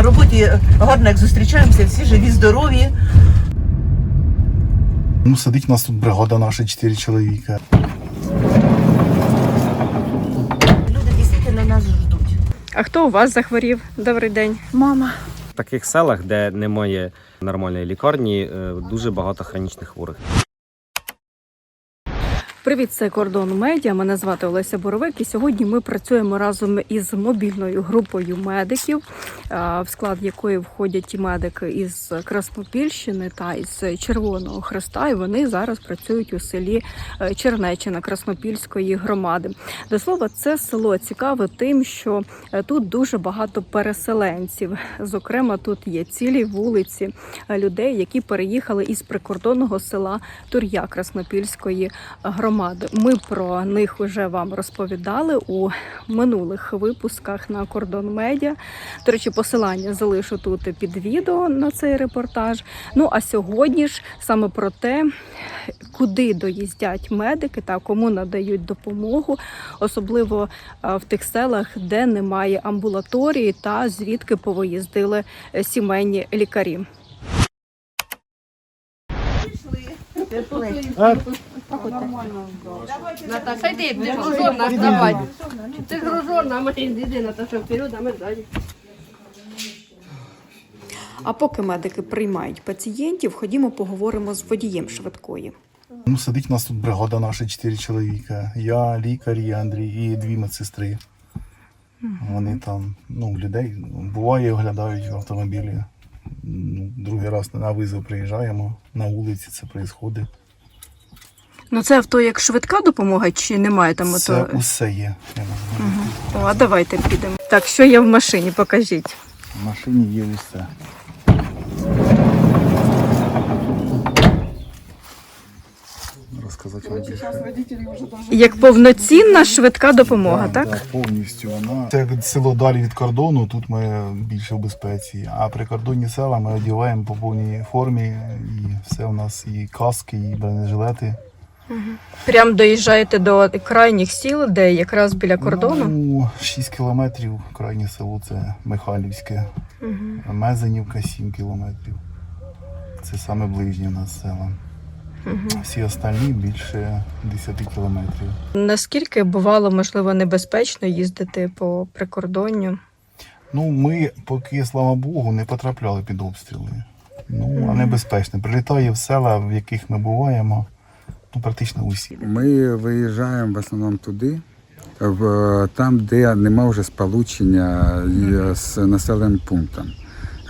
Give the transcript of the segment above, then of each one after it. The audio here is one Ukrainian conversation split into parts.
На роботі гарно як зустрічаємося, всі живі, здорові. Ну, сидить у нас тут бригада наша, 4 чоловіка. Люди дійсно нас ждуть. А хто у вас захворів? Добрий день. Мама. В таких селах, де немає нормальної лікарні, е, дуже багато хронічних хворих. Привіт, це кордон медіа. Мене звати Олеся Боровик. І сьогодні ми працюємо разом із мобільною групою медиків, в склад якої входять і медики із Краснопільщини та із Червоного Хреста. І вони зараз працюють у селі е, Чернечина Краснопільської громади. До слова, це село цікаве тим, що е, тут дуже багато переселенців. Зокрема, тут є цілі вулиці е, людей, які переїхали із прикордонного села Тур'я Краснопільської громади. Ми про них вже вам розповідали у минулих випусках на кордон медіа. До речі, посилання залишу тут під відео на цей репортаж. Ну а сьогодні ж саме про те, куди доїздять медики та кому надають допомогу, особливо е, в тих селах, де немає амбулаторії та звідки повиїздили е, сімейні лікарі. Наташа, йди, ти ж вставай. Ти ж гружорна, ми йди, Наташа, вперед, а ми ззаді. А поки медики приймають пацієнтів, ходімо поговоримо з водієм швидкої. Ну, сидить у нас тут бригада наша, 4 чоловіка. Я, лікар, і Андрій і дві медсестри. Вони там, ну, людей буває, оглядають в автомобілі. Ну, другий раз на визов приїжджаємо, на вулиці це відбувається. Ну це авто як швидка допомога, чи немає там Це усе є. Я знаю. О, а давайте підемо. Так, що є в машині? Покажіть. В машині є усе. Розказати вам більше. Як повноцінна швидка допомога, Да, так? да, повністю вона. Це село далі від кордону, тут ми більше в безпеці. А прикордонні села ми одягаємо по повній формі, і все у нас і каски, і бронежилети. Прям доїжджаєте до крайніх сіл, де якраз біля кордону. Ну, 6 кілометрів крайнє село це Михайлівське, Мгм. Мезенівка 7 кілометрів. Це саме ближнє у нас села. Всі останні більше 10 кілометрів. Наскільки бувало можливо небезпечно їздити по прикордонню? Ну, ми поки, слава Богу, не потрапляли під обстріли. Ну, а небезпечно. Прилітає в села, в яких ми буваємо, ну, практично усі. Ми виїжджаємо в основному туди, в, там, де нема вже сполучення з населеним пунктом.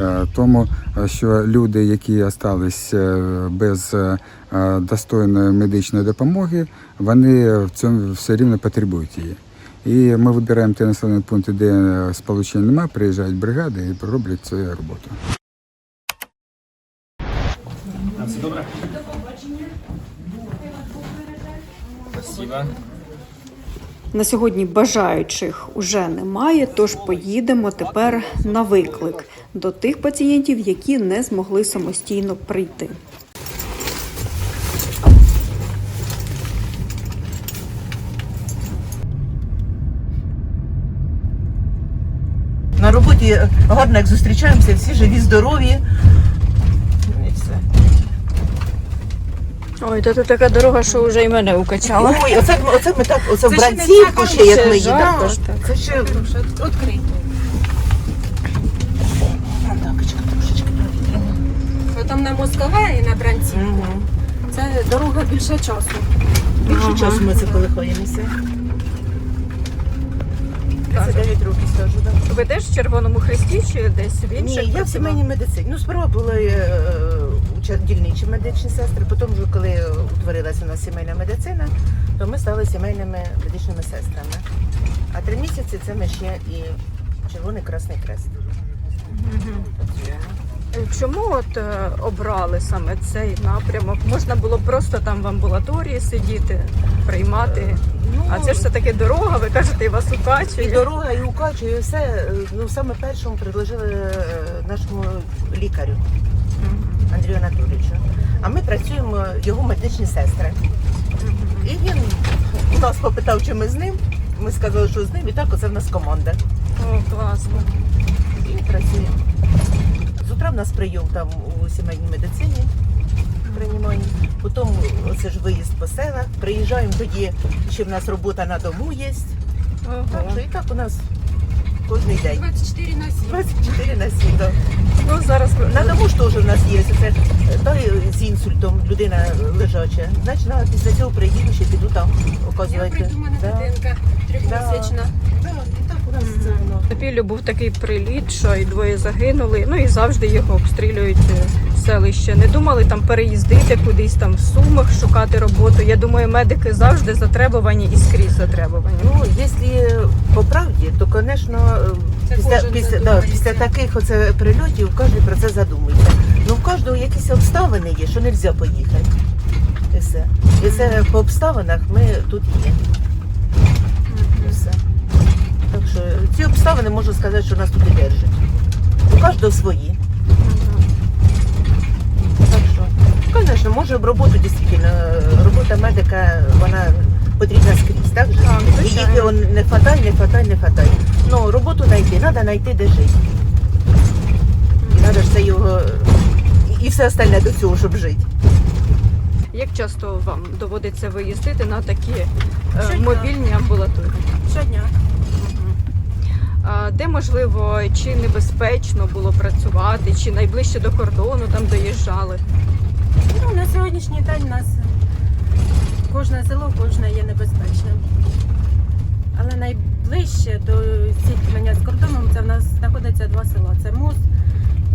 Е, Тому е, що люди, які залишились без е, достойної медичної допомоги, вони в цьому все рівно потребують її. І ми вибираємо ті населені пункти, де сполучення немає, приїжджають бригади і роблять свою роботу. Спасибо. На сьогодні бажаючих уже немає, тож поїдемо тепер на виклик до тих пацієнтів, які не змогли самостійно прийти. На роботі гарно як зустрічаємося, всі живі, здорові. Ну, і все. Ой, то тут така дорога, що вже і мене укачала. Ой, оце, оце ми так, оце в бранцівку ще, як ми їдемо. Це ще відкрито. Там на Москва і на Бранці. Угу. Це дорога більше часу. Більше Ага. часу ми це колихаємося. 39 років стажу, так. Ви теж в Червоному Хресті чи десь в Ні, я в сімейній медицині. Ну, сперва були е, дільничі медичні сестри, потім вже коли утворилася у нас сімейна медицина, то ми стали сімейними медичними сестрами. А три місяці це ми ще і Червоний Красний Крест. Чому от е, обрали саме цей напрямок? Можна було просто там в амбулаторії сидіти, приймати. А це ж все таки дорога, ви кажете, і вас І укачує. дорога, і укачує, і все. е, Ну, саме першому предложили е, нашому лікарю Андрію Анатолійовичу. А ми працюємо його медичні сестри. І він у нас попитав, чи ми з ним. Ми сказали, що з ним, і так оце в нас команда. О, класно. І працюємо. утра в нас прийом там у сімейній медицині приймаємо. Потім оце ж виїзд по селах. Приїжджаємо тоді, ще в нас робота на дому є. Так що і так у нас кожен день. 24 на 7. 24 на 7. Да. Ну, зараз На дому ж теж у нас є. Це той з інсультом людина лежача. Значить, на- після цього приїду, ще піду там Я прийду, у мене Да. дитинка трьохмісячна. Да, В Піллю був такий приліт, що і двоє загинули. Ну і завжди його обстрілюють е, селище. Не думали там переїздити кудись там в сумах, шукати роботу. Я думаю, медики завжди затребувані і скрізь затребувані. Ну, якщо по правді, то, звісно, після, після, да, після таких оце прильотів кожен про це задумується. Ну, в кожного якісь обставини є, що не можна поїхати. І все. І це по обставинах ми тут є. Що ці обставини можу сказати, що нас тут і держать. У кожного свої. Так що, звісно, може в роботу дійсно, робота медика, вона потрібна скрізь, так же? Так, І звичайно. он не хватай, не хватай, не хватай. Ну, роботу знайти, треба знайти, де жити. І треба ж це його, і- і все остальне до цього, щоб жити. Як часто вам доводиться виїздити на такі е, Щодня. мобільні амбулаторії? Щодня. Де можливо чи небезпечно було працювати, чи найближче до кордону там доїжджали? Ну, на сьогоднішній день у нас кожне село, кожне є небезпечним. Але найближче до зіткнення з кордоном це в нас знаходиться два села. Це Мус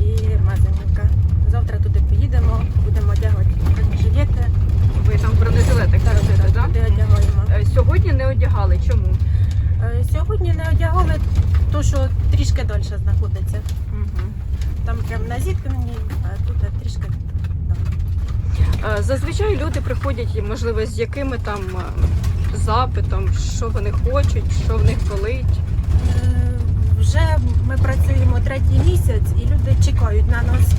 і Мазанівка. Завтра туди поїдемо, будемо одягати бронежилети. Ви там бронежилети кажете, так, так? туди одягаємо. Е, Сьогодні не одягали. Чому? Е, Сьогодні не одягали, то що трішки далі знаходиться. Мгм. Там прямо на зіткненні, а тут трішки. Е, Зазвичай люди приходять, можливо, з якими там е, запитом, що вони хочуть, що в них болить. Е, Вже ми працюємо третій місяць і люди чекають на нас.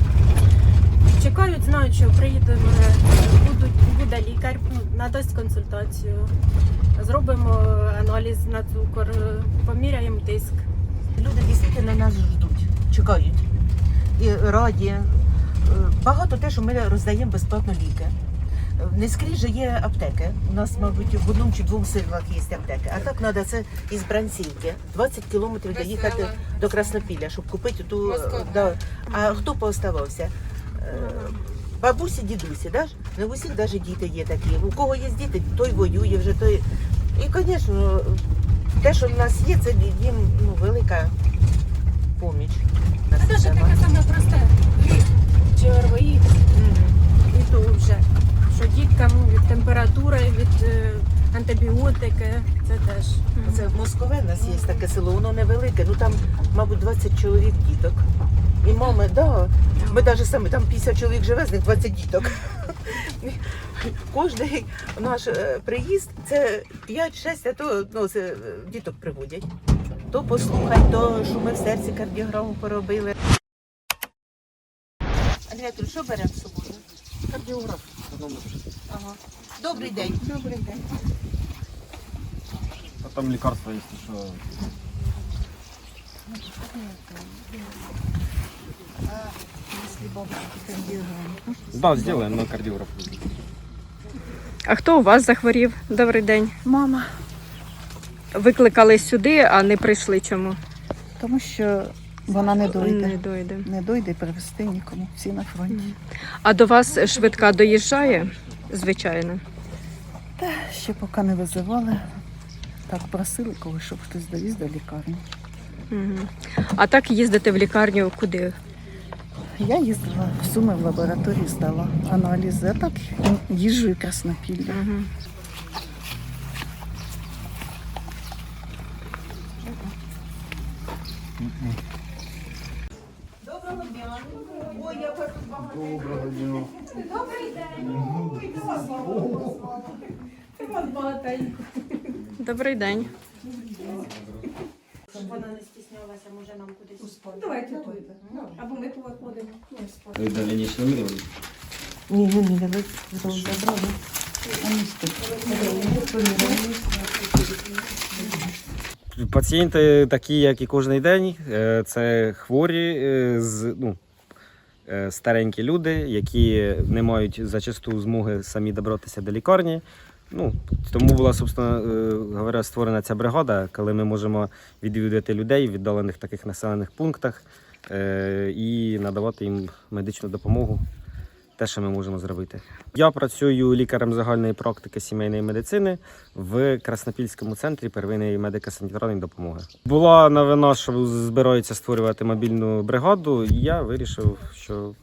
Чекають, знають, що приїдемо, будуть, буде лікар, ну, надасть консультацію, зробимо аналіз на цукор, е, поміряємо тиск. Люди дійсно нас ждуть, чекають. І раді. Е, Багато те, що ми роздаємо безплатно ліки. Е, Не скрізь же є аптеки. У нас, мабуть, в одному чи двох селах є аптеки. А так треба це із Бранцівки. 20 кілометрів доїхати до Краснопілля, щоб купити ту. Да. А хто пооставався? Е, Бабусі, дідусі, да? не в усіх навіть діти є такі. У кого є діти, той воює вже той. І, звісно, те, що в нас є, це їм ну, велика поміч. на А це ж система. таке саме просте. Грип чи ОРВІ, і то вже. Що діткам від температури, від е, антибіотики, це теж. Це в Москове у нас є таке село, воно невелике, ну там, мабуть, 20 чоловік діток. І мами, да, ми навіть самі, там 50 чоловік живе, з них 20 діток. Кожний наш е, приїзд це 5-6, а то ну, це, е, діток приводять. То послухай, то що ми в серці кардіограму поробили. Андрій, що беремо з собою? Кардіограф. Ага. Добрий день. Добрий день. Там лікарства, якщо що. Да, сделаем на кардиограф. А хто у вас захворів? Добрий день. Мама, Викликали сюди, а не прийшли чому? тому що вона не дойде. Не дойде. Не дойде привезти нікому. Всі на фронті. А до вас швидка доїжджає? Звичайно. Ще поки не визивали. Так просили коли щоб хтось довіз до лікарні. А так їздите в лікарню куди? Я їздила в Суми в лабораторії, здала аналізи, а так їжджу і краснопілля. Мгм. Добрий день. Щоб Вона не стіснялася, може нам кудись. Дальнейшее вымеривание. Ні, ні, ні, ви забрали. А ну, стоп. Пацієнти такі, як і кожен день, е, це хворі, е, з, ну, е, старенькі люди, які не мають зачасту змоги самі добратися до лікарні. Ну, тому була, собственно е, говоря, створена ця бригада, коли ми можемо відвідувати людей в віддалених таких населених пунктах е, і надавати їм медичну допомогу. Те, що ми можемо зробити. Я працюю лікарем загальної практики сімейної медицини в Краснопільському центрі первинної медико-санітарної допомоги. Була новина, що збираються створювати мобільну бригаду, і я вирішив, що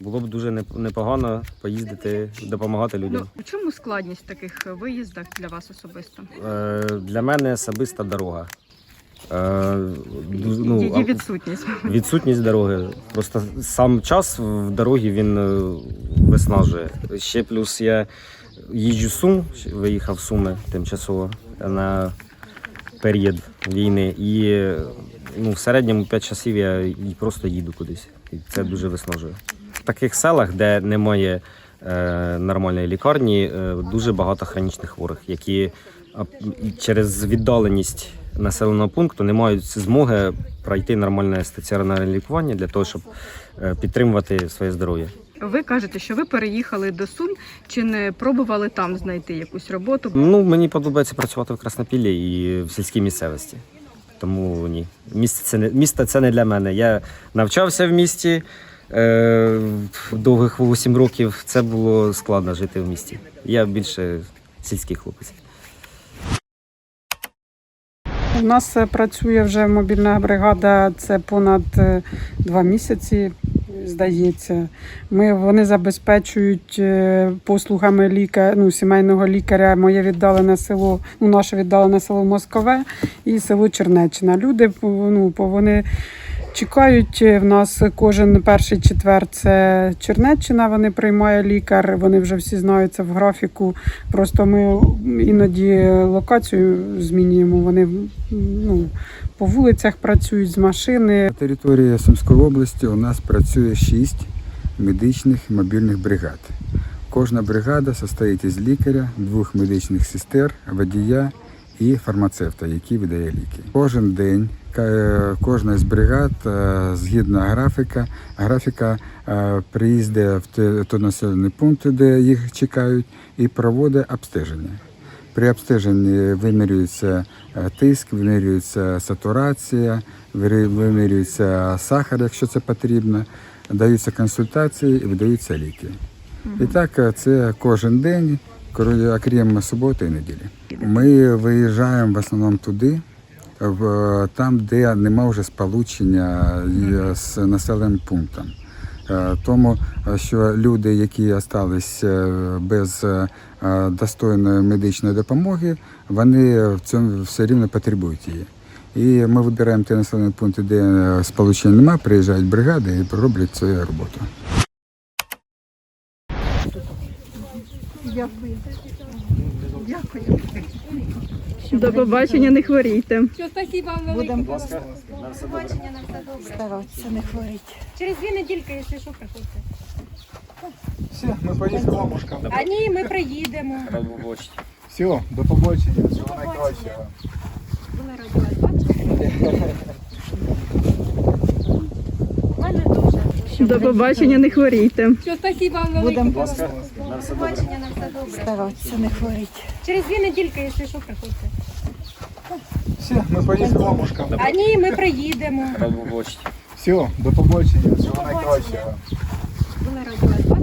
було б дуже непогано поїздити, допомагати людям. Ну, у чому складність в таких виїздах для вас особисто? Е, Для мене особиста дорога. Е, ну, Її відсутність. Відсутність дороги. Просто сам час в дорогі він е, виснажує. Ще плюс я їжджу Сум, виїхав в Суми тимчасово на період війни. І е, ну, в середньому 5 часів я просто їду кудись. І це дуже виснажує. Таких селах, де немає е, нормальної лікарні, е, дуже багато хронічних хворих, які через віддаленість населеного пункту не мають змоги пройти нормальне стаціонарне лікування для того, щоб е, підтримувати своє здоров'я. Ви кажете, що ви переїхали до Сум, чи не пробували там знайти якусь роботу? Ну, мені подобається працювати в Краснопіллі і в сільській місцевості. Тому ні. Місто це не, місто це не для мене. Я навчався в місті е, довгих 8 років. Це було складно жити в місті. Я більше сільський хлопець. У нас е, працює вже мобільна бригада. Це понад е, два місяці. Здається, ми вони забезпечують е, послугами ліка, ну, сімейного лікаря моє віддалене село, ну наше віддалене село Москове і село Чернеччина. Люди ну, вони чекають е, в нас кожен перший четвер. Це Чернеччина. Вони приймає лікар. Вони вже всі знаються в графіку. Просто ми іноді локацію змінюємо. Вони ну, по вулицях працюють з машини. На території Сумської області у нас працює шість медичних мобільних бригад. Кожна бригада состоїть із лікаря, двох медичних сестер, водія і фармацевта, який видає ліки. Кожен день кожна з бригад е, згідно графіка, графіка е, приїздить в той населений пункт, де їх чекають, і проводить обстеження. При обстеженні вимірюється е, тиск, вимірюється сатурація, вимірюється сахар, якщо це потрібно, даються консультації і видаються ліки. І так е, це кожен день, окрім суботи і неділі. Ми виїжджаємо в основному туди, в, там, де нема вже сполучення з населеним пунктом. Е, Тому е, що люди, які залишились без е, достойної медичної допомоги, вони в цьому все рівно потребують її. І ми вибираємо ті населені пункти, де сполучення немає, приїжджають бригади і роблять свою роботу. До побачення, не хворійте. Все, спасибо вам велике. Старатися не хворіти. Через дві недільки, якщо що, приходьте. Все, ми поїхали, бабушка. А ні, ми приїдемо. Все, до побачення, всього найкращого. Була раді вас бачити. У мене дуже. До побачення, не хворійте. Все, спасибо вам велике. Побачення на все добре. Старатися не хворіть. Через дві недільки, якщо що, приходьте. Все, ми поїхали, бабушка. А ні, ми приїдемо. Все, до побачення, всього найкращого. Були раді вас бачити.